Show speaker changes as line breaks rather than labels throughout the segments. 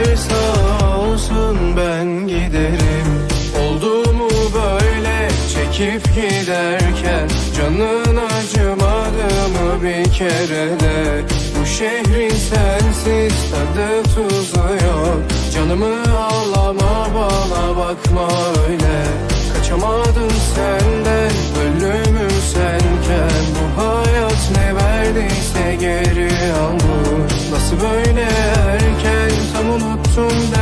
giderse olsun ben giderim. Olduğumu böyle çekip giderken? Canın acımadı mı bir kere de? Bu şehrin sensiz tadı tuzu yok. Canımı ağlama bana bakma öyle. Kaçamadım senden ölümüm senken. Bu hayat ne verdiyse geri al Nasıl böyle her so.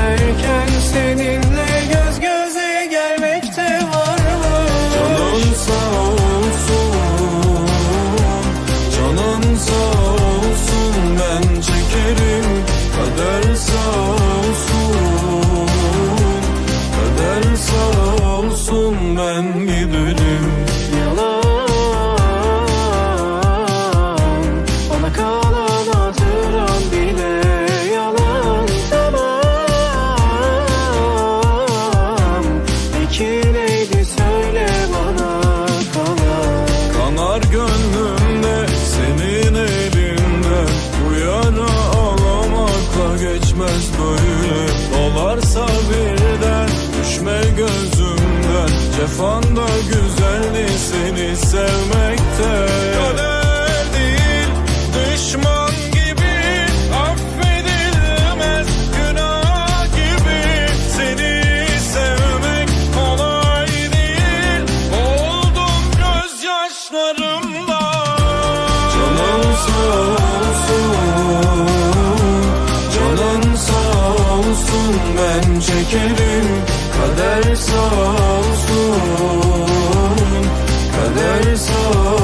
Cefanda güzeldi seni sevmekte. Kader değil düşman gibi affedilmez. Günah gibi Seni sevmek kolay değil. Oldum gözyaşlarımda Canım sağ olsun Canın sağ olsun. Ben çekerim Kader sağ Kader